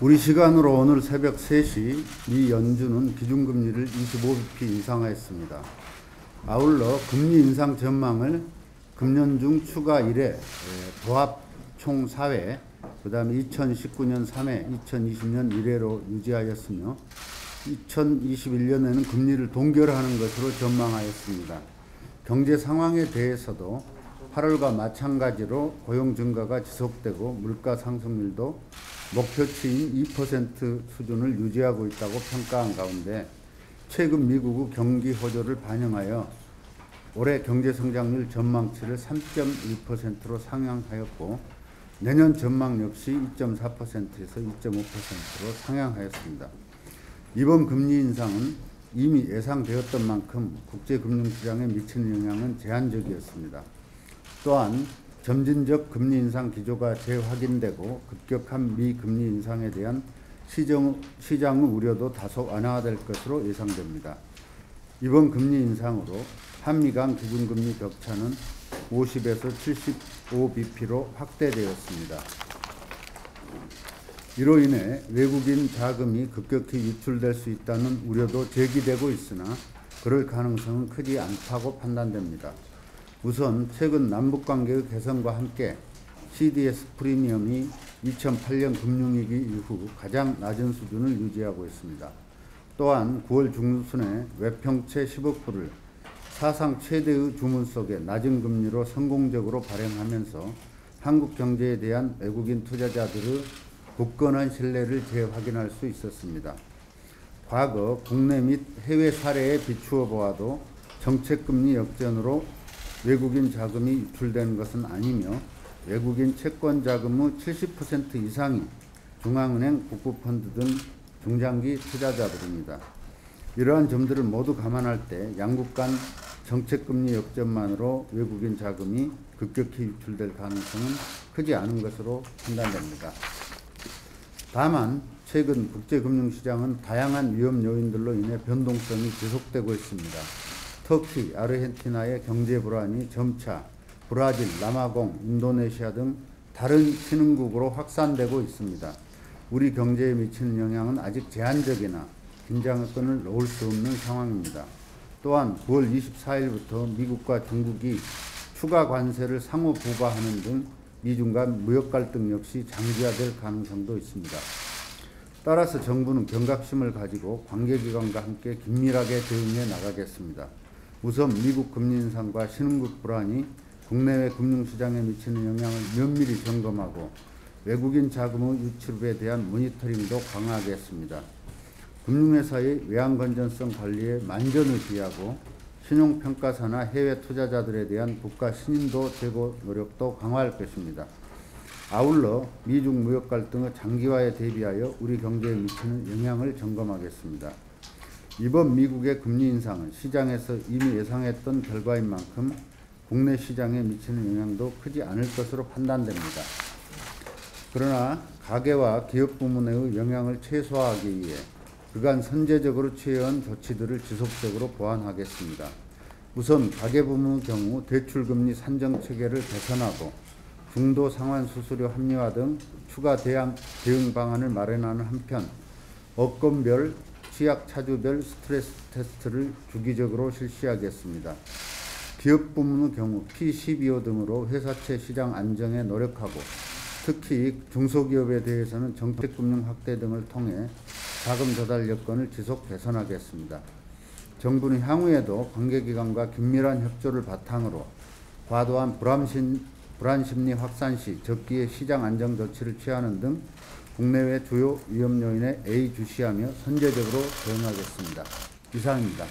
우리 시간으로 오늘 새벽 3시 미 연준은 기준금리를 25bp 인상하였습니다. 아울러 금리 인상 전망을 금년 중 추가 1회 도합 총 4회, 그 다음에 2019년 3회, 2020년 1회로 유지하였으며 2021년에는 금리를 동결하는 것으로 전망하였습니다. 경제 상황에 대해서도 8월과 마찬가지로 고용 증가가 지속되고 물가 상승률도 목표치인 2% 수준을 유지하고 있다고 평가한 가운데 최근 미국의 경기 호조를 반영하여 올해 경제 성장률 전망치를 3.1%로 상향하였고 내년 전망 역시 2.4%에서 2.5%로 상향하였습니다. 이번 금리 인상은 이미 예상되었던 만큼 국제금융시장에 미치는 영향은 제한적이었습니다. 또한 점진적 금리 인상 기조가 재확인되고 급격한 미 금리 인상에 대한 시정, 시장의 우려도 다소 완화될 것으로 예상됩니다. 이번 금리 인상으로 한미 간 기준금리 격차는 50에서 75bp로 확대되었습니다. 이로 인해 외국인 자금이 급격히 유출될 수 있다는 우려도 제기되고 있으나 그럴 가능성은 크지 않다고 판단됩니다. 우선 최근 남북관계의 개선과 함께 CDS 프리미엄이 2008년 금융위기 이후 가장 낮은 수준을 유지하고 있습니다. 또한 9월 중순에 외평채 10억 불을 사상 최대의 주문 속에 낮은 금리로 성공적으로 발행하면서 한국 경제에 대한 외국인 투자자들의 굳건한 신뢰를 재확인할 수 있었습니다. 과거 국내 및 해외 사례에 비추어 보아도 정책금리 역전으로 외국인 자금이 유출되는 것은 아니며 외국인 채권 자금의 70% 이상이 중앙은행, 국부펀드 등 중장기 투자자들입니다. 이러한 점들을 모두 감안할 때 양국 간 정책금리 역전만으로 외국인 자금이 급격히 유출될 가능성은 크지 않은 것으로 판단됩니다. 다만 최근 국제금융시장은 다양한 위험 요인들로 인해 변동성이 지속되고 있습니다. 터키, 아르헨티나의 경제 불안이 점차 브라질, 남아공, 인도네시아 등 다른 신흥국으로 확산되고 있습니다. 우리 경제에 미치는 영향은 아직 제한적이나 긴장의 끈을 놓을 수 없는 상황입니다. 또한 9월 24일부터 미국과 중국이 추가 관세를 상호 부과하는 등 미중 간 무역 갈등 역시 장기화될 가능성도 있습니다. 따라서 정부는 경각심을 가지고 관계기관과 함께 긴밀하게 대응해 나가겠습니다. 우선 미국 금리 인상과 신흥국 불안이 국내외 금융시장에 미치는 영향을 면밀히 점검하고 외국인 자금의 유출에 대한 모니터링도 강화하겠습니다. 금융회사의 외환건전성 관리에 만전을 기하고 신용평가사나 해외 투자자들에 대한 국가 신인도 제고 노력도 강화할 것입니다. 아울러 미중 무역 갈등의 장기화에 대비하여 우리 경제에 미치는 영향을 점검하겠습니다. 이번 미국의 금리 인상은 시장에서 이미 예상했던 결과인 만큼 국내 시장에 미치는 영향도 크지 않을 것으로 판단됩니다. 그러나 가계와 기업 부문의 영향을 최소화하기 위해 그간 선제적으로 취해온 조치들을 지속적으로 보완하겠습니다. 우선 가계부문의 경우 대출금리 산정 체계를 개선하고 중도 상환 수수료 합리화 등 추가 대응 방안을 마련하는 한편 업건별 취약 차주별 스트레스 테스트를 주기적으로 실시하겠습니다. 기업 부문의 경우 P12호 등으로 회사채 시장 안정에 노력하고 특히 중소기업에 대해서는 정책금융 확대 등을 통해 자금 조달 여건을 지속 개선하겠습니다. 정부는 향후에도 관계기관과 긴밀한 협조를 바탕으로 과도한 불안심, 불안심리 확산 시 적기에 시장 안정 조치를 취하는 등 국내외 주요 위험 요인에 예의주시하며 선제적으로 대응하겠습니다. 이상입니다.